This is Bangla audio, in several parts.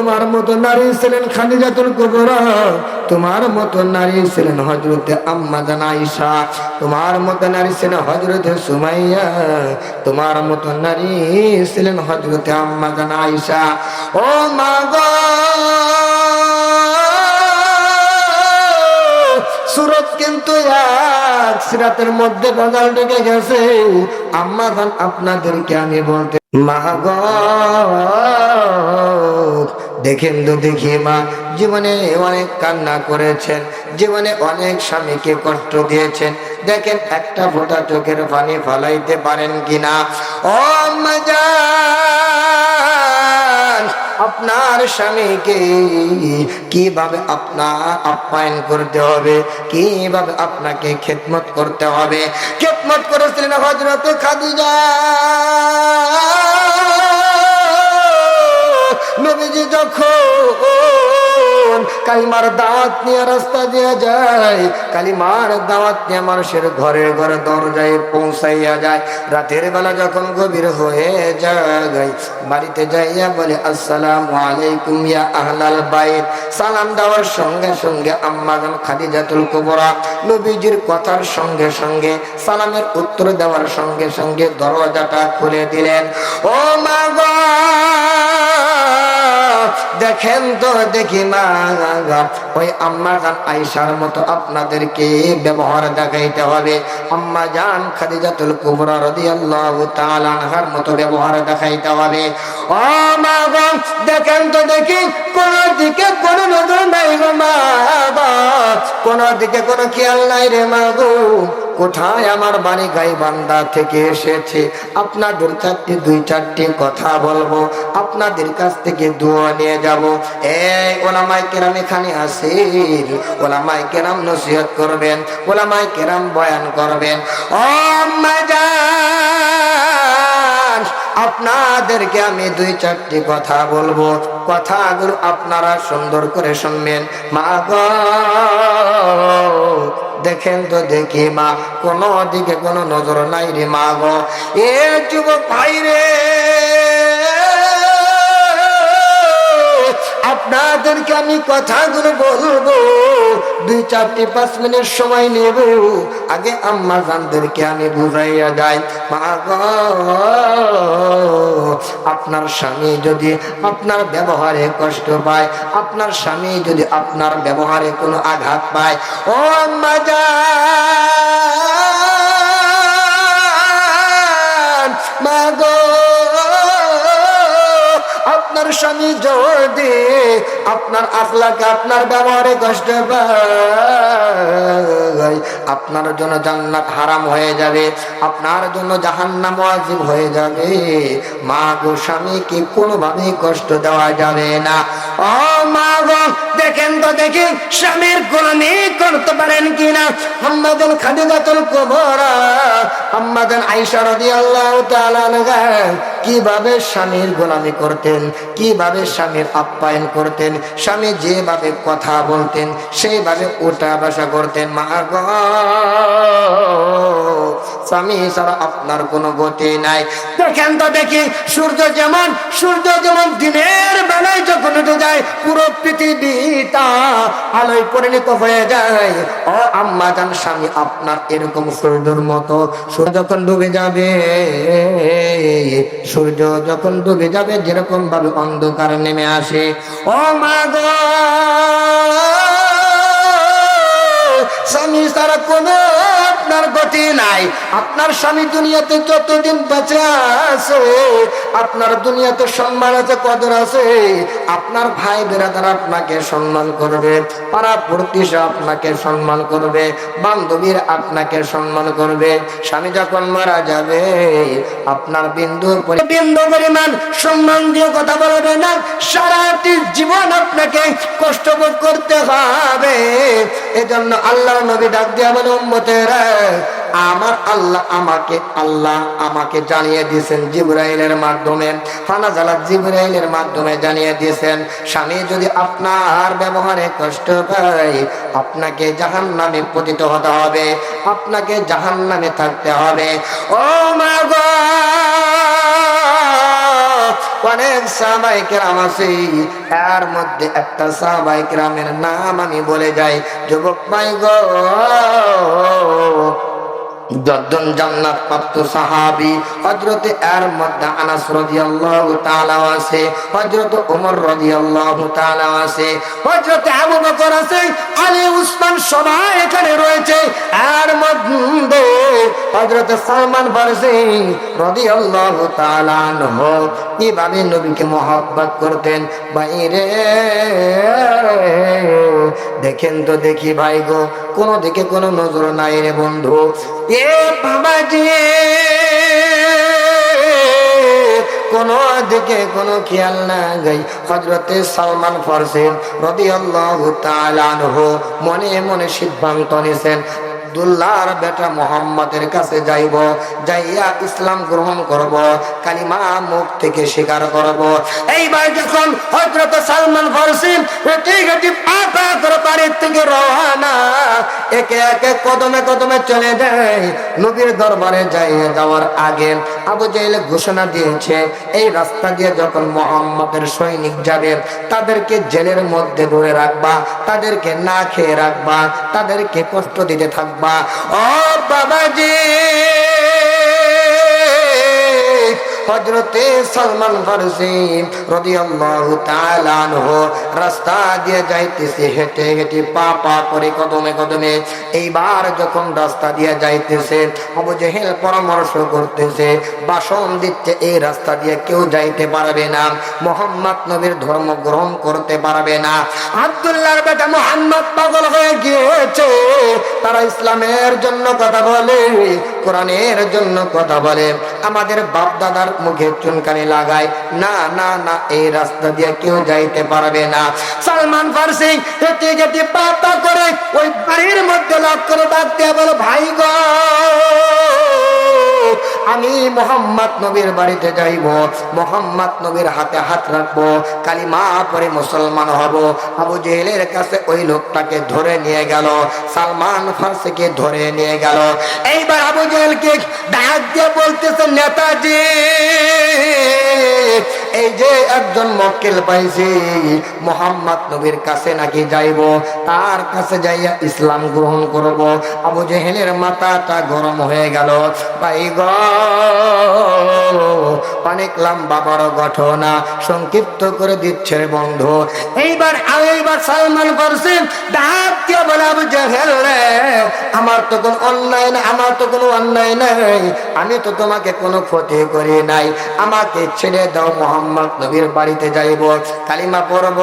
তোমার মতো নারী ছিলেন খাদিজাতুল কুবরা। তোমার মতো নারী ছিলেন হজরতে আম্মা আয়েশা। তোমার মতো নারী ছিলেন হজরতে সুমাইয়া। তোমার মতো নারী ছিলেন হজরতে আম্মা জান আয়েশা। ও মা সুরত কিন্তু এক সিরাতের মধ্যে গজাল ঢুকে গেছে। আম্মা জান, আপনাদেরকে আমি বলতে মা দেখেন তো দেখি মা, জীবনে অনেক কান্না করেছেন, জীবনে অনেক স্বামীকে কষ্ট দিয়েছেন। দেখেন একটা ফোঁটা চোখের পানি ফালাইতে পারেন কিনা। ও আপনার স্বামীকে কীভাবে আপনার আপ্যায়ন করতে হবে, কীভাবে আপনাকে খেদমত করতে হবে? খেদমত করেছিলেন হজরত খাদিজা। নবীজি যখন কালিমার দাওয়াত নিয়ে রাস্তা দিয়ে যায়, কালিমার দাওয়াত নিয়ে মানুষের ঘরে ঘরে দরজায় পৌঁছাইয়া যায়। রাতের বেলা যখন গভীর হয়ে যায়, বাড়িতে যাইয়া বলে, আসসালামু আলাইকুম ইয়া আহলাল বাইত। সালাম দেওয়ার সঙ্গে সঙ্গে আম্মাজান খাদিজাতুল কুবরা নবীজির কথার সঙ্গে সঙ্গে, সালামের উত্তর দেওয়ার সঙ্গে সঙ্গে দরজাটা খুলে দিলেন। ও মা দেখেন তো দেখি মা ওই আম্মা জান আইসার মতো আপনাদেরকে ব্যবহার দেখাইতে হবে। আম্মা জান খাদিজাতুল কুবরা রাদিয়াল্লাহু তাআলা আনহার মতো ব্যবহার দেখাইতে হবে। দেখেন তো দেখি, কোন দিকে কোন নজর নাই গো মা কোন দিকে কোন খেয়াল নাই রে মা গো। কোথায় আমার বাড়ি গাই বান্দা থেকে এসেছে? আপনাদের চারটি, দুই চারটি কথা বলব। আপনাদের কাছ থেকে দোয়া নিয়ে যাব। এই ওলামাই কেরাম এখানে আসে ওলামাই কেরাম নসিহত করবেন ওলামাই কেরাম বয়ান করবেন। ও মাজান আপনাদেরকে আমি দুই চারটি কথা বলব। কথাগুলো আপনারা সুন্দর করে শুনবেন। মা গ, দেখেন তো দেখি মা, কোনো দিকে কোনো নজর নাই রে মা গো। এ যুবক ভাই রে আপনাদেরকে আমি কথাগুলো বলব। দুই চারটি পাঁচ মিনিট সময় নেব। আগে আম্মা জানদেরকে আমি বুঝাইয়া যাই আপনার স্বামী যদি আপনার ব্যবহারে কষ্ট পায়, আপনার স্বামী যদি আপনার ব্যবহারে কোনো আঘাত পায়, ও আম্মা জান স্বামী যদি আপনার আখলাকে, আপনার ব্যবহারে কষ্ট পায় আপনার জন্য জান্নাত হারাম হয়ে যাবে, আপনার জন্য জাহান্নাম ওয়াজিব হয়ে যাবে, মা গো, স্বামীকে কোনোভাবেই কষ্ট দেওয়া যাবে না। দেখেন তো দেখি, স্বামীর গোলামি করতে পারেন কিনা? তাআলা কীভাবে স্বামীর গোলামি করতেন, কীভাবে স্বামীর আপ্যায়ন করতেন, স্বামী যেভাবে কথা বলতেন, সেইভাবে উঠা বসা করতেন। মা গো, স্বামী ছাড়া আপনার কোনো গতি নাই। দেখেন তো দেখি, সূর্য যেমন সূর্য যেমন দিনের বেলায় যখন উঠে পুরো পৃথিবীটা আলোয় পরিণত হয়ে যায়। ও আম্মা জান, স্বামী, আপনার এরকম সূর্যের মতো, সূর্য যখন ডুবে যাবে, সূর্য যখন ডুবে যাবে, যেরকম ভাবে অন্ধকার নেমে আসে। ও মা গো! স্বামী সারা কোনো আপনার গতি নাই। আপনার স্বামী দুনিয়াতে যতদিন বেঁচে আছে, আপনার দুনিয়াতে সম্মান আছে, কদর আছে, আপনার ভাই বেরাদার আপনাকে সম্মান করবে পাড়া প্রতিশা আপনাকে সম্মান করবে, বান্ধবীর আপনাকে সম্মান করবে। স্বামী যখন মারা যাবে, আপনার বিন্দু বিন্দু পরিমাণ সম্মান দিয়ে কথা বলবে না, সারাটি জীবন আপনাকে কষ্ট ভোগ করতে হবে। এজন্য আল্লাহ নবী ডাক দিয়ে বলে, উম্মতেরা, আমার আল্লাহ আমাকে আল্লাহ আমাকে জানিয়ে দিয়েছেন জিব্রাইলের মাধ্যমে। ফানাজালা জিব্রাইলের মাধ্যমে জানিয়ে দিয়েছেন, স্বামী যদি আপনার ব্যবহারে কষ্ট পায়, আপনাকে জাহান নামে পতিত হতে হবে, আপনাকে জাহান নামে থাকতে হবে। ও মা গো অনেক সাহাবাই কেরাম আছে। এর মধ্যে একটা সাহাবাই কেরামের নাম আমি বলে যাই। যুবক ভাই গো দশজন জান্নাত প্রাপ্ত সাহাবি হযরত এর মধ্যে আনাস রাদিয়াল্লাহু তাআলা আছে, হযরত ওমর রাদিয়াল্লাহু তাআলা আছে, হযরত আবু বকর আছে, আলী উসমান সবাই এখানে রয়েছে। এর মধ্যে হযরত সালমান ফারসি রাদিয়াল্লাহু তাআলা আনহু কীভাবে নবীকে মহব্বত করতেন। বাইরে দেখেন তো দেখি ভাই গো, কোনো দিকে কোনো নজর নাই রে বন্ধু। এ বাবাজি, কোনো দিকে কোনো খেয়াল না গাই হজরতে সালমান ফারসিন রবি আল্লাহ মনে মনে সিদ্ধান্ত নিয়েছেন আব্দুল্লাহর বেটা মোহাম্মদের কাছে যাইব, যাইয়া ইসলাম গ্রহণ করব, কালিমা মুখ থেকে স্বীকার করব। এইবার যখন হজরত সালমান ফারসি হেঁটে হেঁটে পাতা করে বাড়ির থেকে রওনা, একে একে কদমে কদমে চলে যায়, নবীর দরবারে যাইয়ে যাওয়ার আগে আবু জাইল ঘোষণা দিয়েছে, এই রাস্তা দিয়ে যখন মোহাম্মদের সৈনিক যাবে, তাদেরকে জেলের মধ্যে ধরে রাখবা, তাদেরকে না খেয়ে রাখবা, তাদেরকে কষ্ট দিতে থাকবা। ও বাবাজি। হজরতে সালমান ফারসি রাদিয়াল্লাহু রাস্তা দিয়ে যাইতেছে, হেঁটে হেঁটে পা পা করে কদমে কদমে। এইবার যখন রাস্তা দিয়ে যাইতেছে, আবু জেহেল পরামর্শ করতেছে, বাসন দিচ্ছে, এই রাস্তা দিয়ে কেউ যাইতে পারবে না, মোহাম্মদ নবীর ধর্ম গ্রহণ করতে পারবে না। আব্দুল্লাহর বেটা মোহাম্মদ পাগল হয়ে গিয়েছে, তারা ইসলামের জন্য কথা বলে, কোরআনের জন্য কথা বলে। আমাদের বাপ দাদার মুখে চুনকানি লাগায়। না না না, এই রাস্তা দিয়ে কেউ যাইতে পারবে না। সালমান ফারসি হেঁটে হেঁটে পাতা করে ওই বাড়ির মধ্যে লক্ষ্য করে দিয়ে বলো, ভাই গো আমি মোহাম্মদ নবীর বাড়িতে যাইব, মোহাম্মদ নবীর হাতে হাত রাখব, কালিমা পরে মুসলমান হব। আবু জেহেলের কাছে ওই লোকটাকে ধরে নিয়ে গেল, সালমান ফার্সিকে ধরে নিয়ে গেল। এইবার আবু জেহেলকে ডাক দিয়ে বলতেছে, নেতাজি, এই যে একজন মক্কেল পাইছি, মোহাম্মদ নবীর কাছে নাকি যাইব? তার কাছে যাইয়া ইসলাম গ্রহণ করব। আবু জেহেলের মাথাটা গরম হয়ে গেল। ভাই গ অনেক লম্বা বড় ঘটনা সংক্ষিপ্ত করে দিচ্ছে বন্ধু। এইবার এইবার সালমান রে, আমার তো কোনো অন্যায় নাই, আমার তো কোনো অন্যায় নাই, আমি তো তোমাকে কোনো ক্ষতি করি নাই, আমাকে ছেড়ে দাও মোহাম্মদ নবীর বাড়িতে যাইব, কালিমা পড়ব,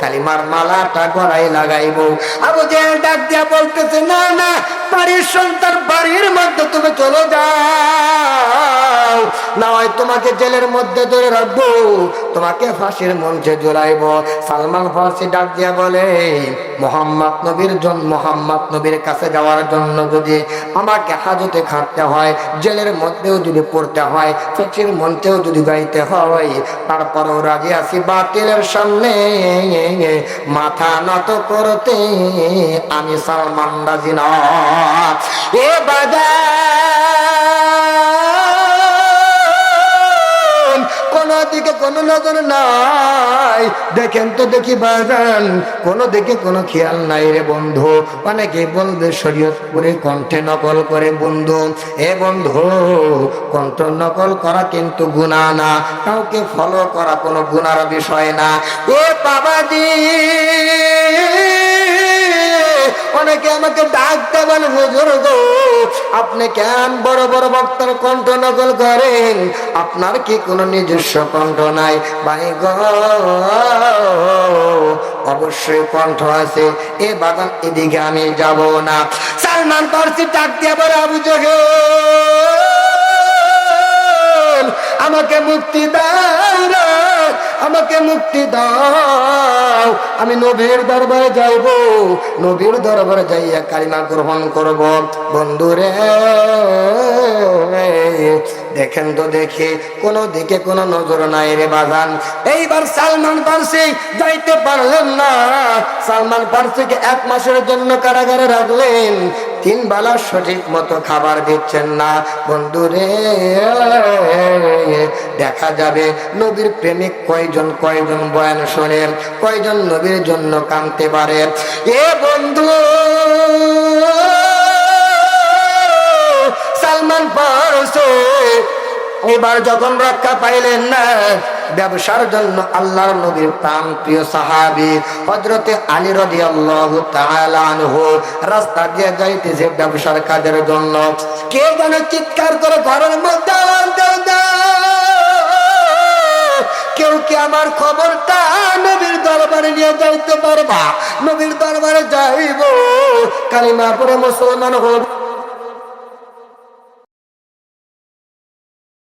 কালিমার মালাটা গড়াই লাগাইব। আবু জেহেল ডাক দিয়া বলতেছে, না না, বাড়ির সন্তান, বাড়ির মধ্যে তুমি চলে যাও। না হয় তোমাকে জেলের মধ্যে ধরে রাখব। তোমাকে ফাঁসির মঞ্চে জোড়াইব। সালমান ডাক দিয়া বলে, মোহাম্মদ নবীর মোহাম্মদ নবীর কাছে যাওয়ার জন্য যদি আমাকে হাজতে খাটতে হয়, জেলের মধ্যেও যদি পড়তে হয়, ফাঁসির মঞ্চেও যদি গাইতে হয়, তারপরেও রাজি আছি বাতিলের সামনে। মাথা নত করতে আমি সালমান রাজি না এ দিকে কোনো নজর নাই। দেখেন তো দেখি বাজান, কোন দিকে কোনো খেয়াল নাই রে বন্ধু। অনেকে বলবে শরীয়তপুরে কণ্ঠে নকল করে বন্ধু। এ বন্ধু, কণ্ঠ নকল করা কিন্তু গুণা না, কাউকে ফলো করা কোনো গুণার বিষয় না। ও বাবাজি! অনেকে আমাকে ডাকতে বলে, হুজুর গো, আপনি কেন বড় বড় বক্তার কণ্ঠ নকল করেন? আপনার কি কোনো নিজস্ব কণ্ঠ নাই? ভাই গো, অবশ্যই কণ্ঠ আছে। এ বাগান এদিকে আমি যাব না। সালমান পার্সি ডাক দিয়ে বলে, আবু আমাকে মুক্তি দাও। আমাকে মুক্তি দাও। আমি নবীর দরবারে যাইব। নবীর দরবারে যাইয়া কালিমা গ্রহণ করব। বন্ধুরে, দেখেন তো দেখে, কোনো দিকে কোনো নজর নাই রে বাগান এইবার সালমান ফার্সি যাইতে পারলেন না। সালমান ফার্সিকে এক মাসের জন্য কারাগারে রাখলেন। তিন বেলা সঠিক মতো খাবার দিচ্ছেন না। বন্ধুরে দেখা যাবে নবীর প্রেমিক কয়জন কয়জন বয়ান শোনে, কয়জন নবীর জন্য কানতে পারে। এ বন্ধু, সালমান পারছে এবার যখন রক্ষা পাইলেন না ব্যবসার জন্য আল্লাহর নবীর প্রাণ প্রিয় সাহাবি হজরতে আলী রদি আল্লাহ রাস্তা দিয়ে যাইতেছে ব্যবসার কাজের জন্য কে যেন চিৎকার করে ঘরের মধ্যে। কেউ কি আমার খবরটা নবীর দরবারে নিয়ে যাইতে পারবা নবীর দরবারে যাইব কালিমা পরে মুসলমান হব